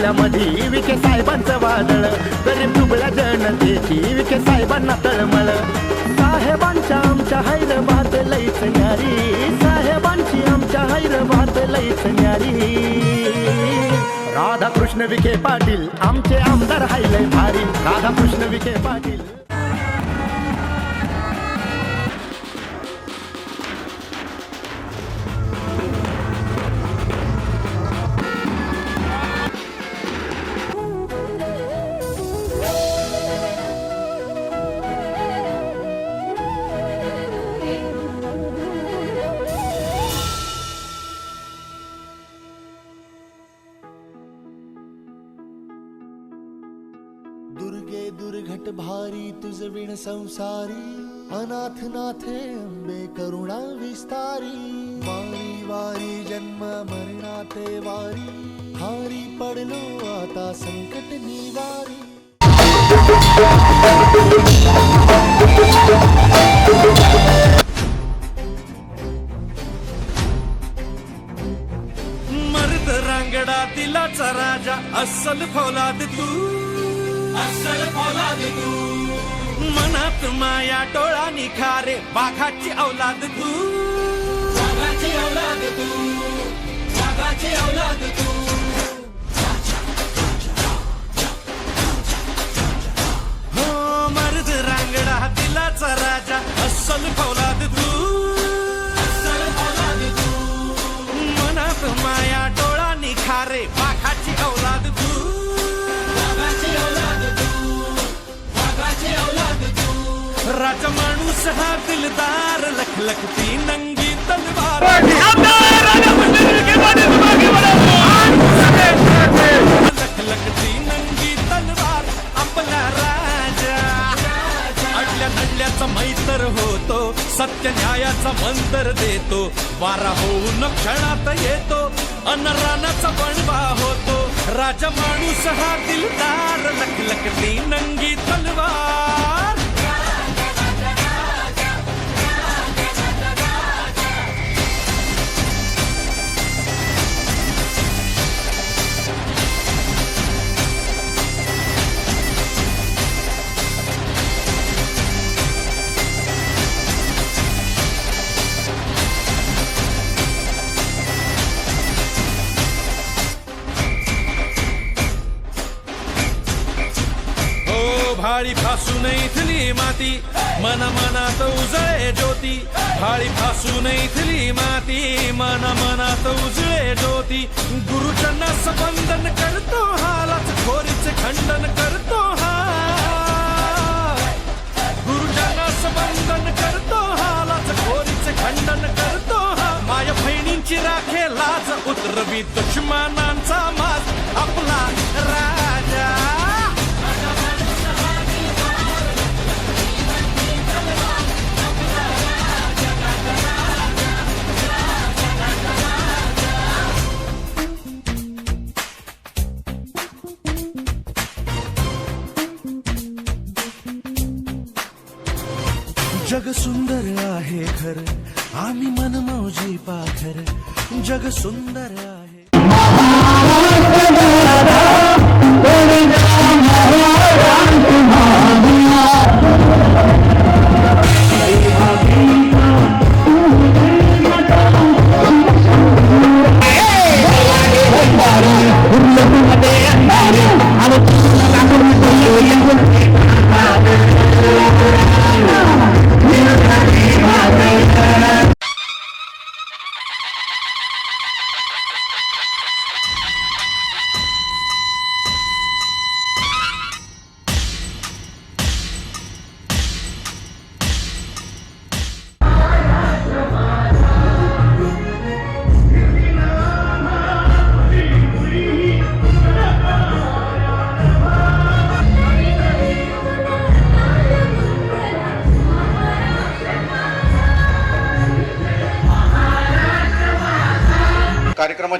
जिल्ह्यामध्ये विखे साहेबांचं वादळ. गरीब दुबळ्या जनतेची विखे साहेबांना तळमळ. साहेबांच्या आमच्या हैर भात लईच न्यारी. साहेबांची आमच्या हैर भात लईच न्यारी. राधाकृष्ण विखे पाटील आमचे आमदार हायलय भारी. राधाकृष्ण विखे पाटील. दुर्घट भारी तुझ विण संसारी अनाथ नाथे अंबे करुणा विस्तारी. वारी वारी जन्म मरणाते वारी हारी पडलो आता संकट निवारी. मर्द रांगडा दिलाचा राजा अस्सल फौलाद तू तू मनात माया डोळा निखारे बाघाची औलाद तू. बाघाची औलाद तू. बाघाची औलाद तू. हो मर्द रांगडा माणूस हा दिलदार लखलखती नंगी तलवार. लखलखती नंगी तलवार. आपला राजा. अडल्या नडल्याचा मैतर होतो सत्य न्यायाचा मंतर देतो. वारा होऊन क्षणात येतो अन रानाचा बनवा होतो. राजा माणूस हा दिलदार लखलखती नंगी तलवार. हो फासून इथली माती. मन मनात उजळे ज्योती. भाळी फासून इथली माती. मन मनात उजळे ज्योती. गुरुजना संबंधन करतो हालाच खोरीचे खंडन करतो हा गुरुजना संबंधन करतो हालाच खोरीचे खंडन करतो हा माय बहिणींची राखे लाज उतरवी दुश्मनांचा माज. आपला रा जग सुंदर आहे खर. आम्ही मनमौजी पाखर. जग सुंदर आहे.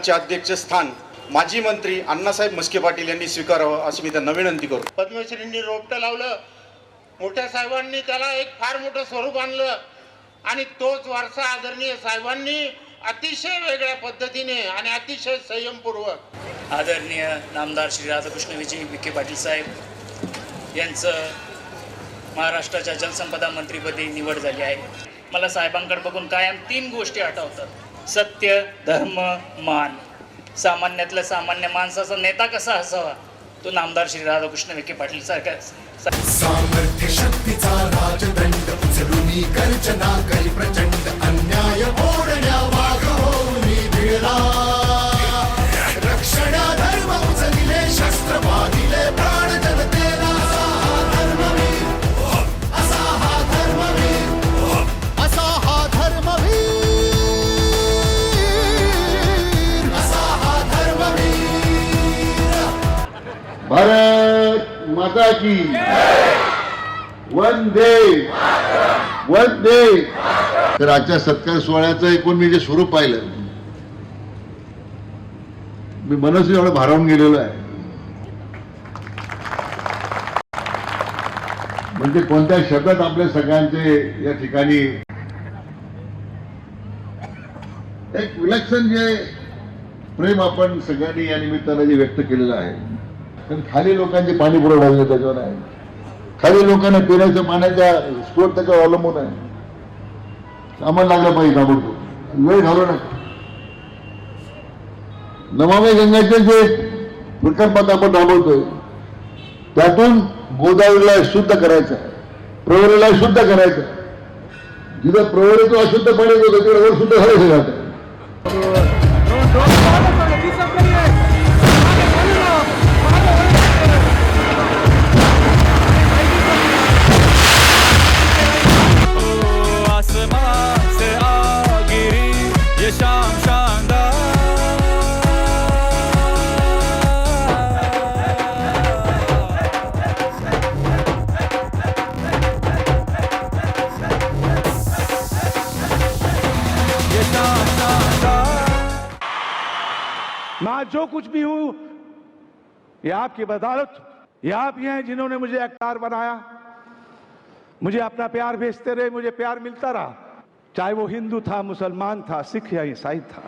कार्यक्रमाचे अध्यक्षस्थान माजी मंत्री अण्णासाहेब मस्के पाटील यांनी स्वीकारावं अशी मी त्यांना विनंती करतो पद्मश्रींनी रोपटं लावलं. मोठ्या साहेबांनी त्याला एक फार मोठं स्वरूप आणलं. आणि तोच वारसा आदरणीय साहेबांनी अतिशय वेगळ्या पद्धतीने आणि अतिशय संयमपूर्वक आदरणीय नामदार श्री राधाकृष्ण विजय विखे पाटील साहेब यांचं महाराष्ट्राच्या जलसंपदा मंत्रीपदी निवड झाली आहे. मला साहेबांकडे बघून कायम तीन गोष्टी आठवतात. सत्य धर्म मान. सामान्यातल्या सामान्य माणसाचा नेता कसा असावा? तो नामदार श्री राधाकृष्ण विखे पाटील सारखा सामर्थ्य शक्तीचा राजदंड. उचलून गर्जना करी प्रचंड. अन्याय ओढण्या वाघ होऊन भिडला भारत माता की। वंदे। वंदे। तर आजच्या सत्कार सोहळ्याचं एकूण मी जे स्वरूप पाहिलं मी मनस्वी एवढं भारावून गेलेलो आहे. म्हणजे कोणत्या शब्दात आपल्या सगळ्यांचे या ठिकाणी एक विलक्षण जे प्रेम आपण सगळ्यांनी या निमित्तानं जे व्यक्त केलेलं आहे कारण खाली लोकांची पाणी पुरवठा त्याच्यावर आहे. खाली लोकांना पिण्याच्या पाण्याच्या स्रोत त्याच्यावर अवलंबून आहे. आम्हाला लागला पाहिजे ताबडतोब. वेळ घालू नका. नमामी गंगाचे जे प्रकल्पात आपण राबवतोय त्यातून गोदावरीला शुद्ध करायचं आहे. प्रवरीला शुद्ध करायचं जिथं प्रवरी तो अशुद्ध पाणी होतं तिकडे वर शुद्ध झालं जातं. आज जो कुछ भी हूँ, ये आपकी बदौलत। ये आप ही हैं जिन्होंने मुझे एक्टर बनाया। मुझे अपना प्यार भेजते रहे, मुझे प्यार मिलता रहा। चाहे वो हिंदू था, मुसलमान था, सिख या ईसाई था।